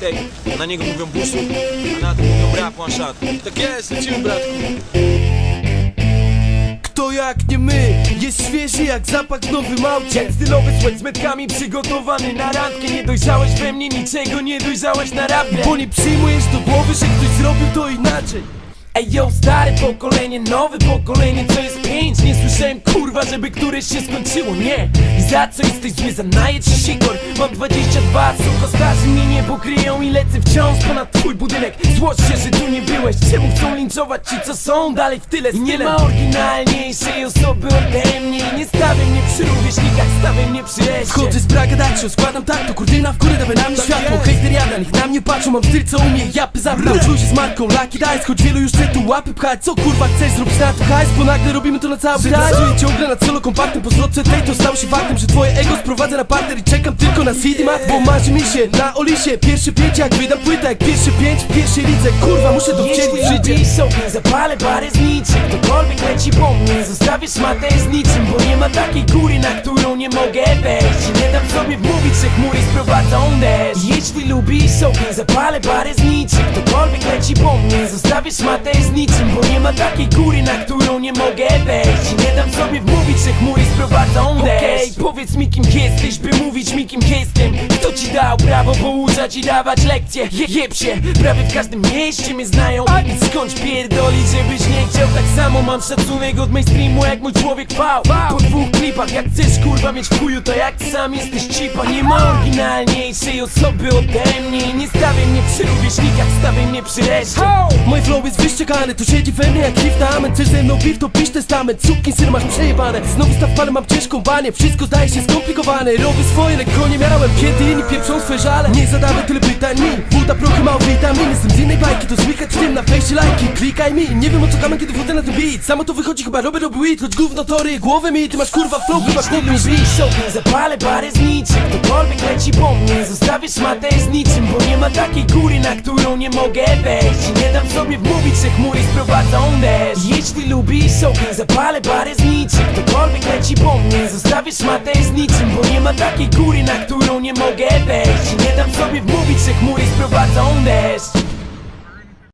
hejtej Na niego mówią busu, a na to mówią rap one shot Tak jest, lecimy bratku Kto jak nie my, jest świeży jak zapach w nowym aucie Stylowy sweat z metkami przygotowany na randkę. Nie dojrzałeś we mnie niczego, nie dojrzałeś na rapie. Bo nie przyjmujesz do głowy, że ktoś zrobił to inaczej Ej yo, stare pokolenie, nowe pokolenie, co jest pięć. Nie słyszałem kurwa, żeby któreś się skończyło, nie. I za co jesteś zły, za naje czy sikor Mam 22, suko starzy mnie nie pokryją I lecę wciąż ponad twój budynek. Złość się, że tu nie byłeś. Czemu chcą linczować ci, co są dalej w tyle I nie ma oryginalniejszej osoby ode mnie. I nie stawię mnie przy rówieśnikach, stawię mnie przy reszcie Wchodzę z bragadacio, składam tak, to kurdyna w górę, dawaj na mnie Tak światło. jest. Hejter jada, niech na mnie patrzą, mam styl co umie, japy zamknął Czuję się z marką Lucky Dice, choć wielu już chce tu łapy pchać Co kurwa chcesz zrobić na to hajs, bo nagle robimy to na cały raj Czuję ciągle na celu kompaktem, po zwrotce tej to stało się faktem Że twoje ego sprowadza na partner i czekam tylko na CD mat Bo marzy mi się na Olisie, pierwsze pięć jak wydam płytę Jak pierwsze pięć w pierwszej lidze, kurwa muszę to wcielić w życie. sobie, zapalę bary z niczym. Ktokolwiek leci po mnie, zostawię szmatę z niczym Bo nie ma takiej góry, na którą nie mogę wejść sobie wmówić, że chmury sprowadzą deszcz. Jeśli lubisz sobie, zapalę bary z niczym Ktokolwiek leci po mnie, zostawię szmatę z niczym Bo nie ma takiej góry, na którą nie mogę wejść. Nie dam sobie wmówić, że chmury sprowadzą deszcz. Okej, powiedz mi kim jesteś, by mówić mi kim jestem ci dał prawo pouczać i dawać lekcje? Je, jeb się, prawie w każdym mieście mnie znają. Więc skądś pierdolić, żebyś nie chciał Tak samo. Mam szacunek od mainstreamu jak mój człowiek wał Po dwóch klipach, jak chcesz kurwa mieć w chuju To jak sam jesteś cipa. Nie ma oryginalniejszej osoby ode mnie nie stawię mnie przy rówieśnikach, stawię mnie przy reszcie. Mój flow jest wyszczekany, tu siedzi we mnie jak hif na amen Chcesz ze mną piw, to pisz testament Cukki syn masz przejebane. Znowu staw palę, mam ciężką banię. Wszystko zdaje się skomplikowane. Robię swoje, lekko nie miałem. Kiedy inni pieprzą swe żale? Nie zadawaj tyle pytań mi. Woda, prochy, mało witamin Jestem z innej bajki, to słychać w tym na fejście lajki. Klikaj mi, nie wiem o co kamen, kiedy wchodzę na ten beat. Samo to wychodzi, chyba robię robię weed. Choć gówno to ryje głowę mi. Ty masz kurwa flow, chyba chłop mi zapalę bary z niczym Ktokolwiek leci po mnie, zostawię szmatę z niczym Bo nie ma takiej góry, na którą nie mogę wejść. Nie dam sobie wmówić, że chmury sprowadzą deszcz. Jeśli lubisz sobie, zapalę bary z niczym. Ktokolwiek leci po mnie, zostawię szmatę z niczym Bo nie ma takiej góry, na którą nie mogę wejść. Nie dam sobie wmówić, że chmury sprowadzą deszcz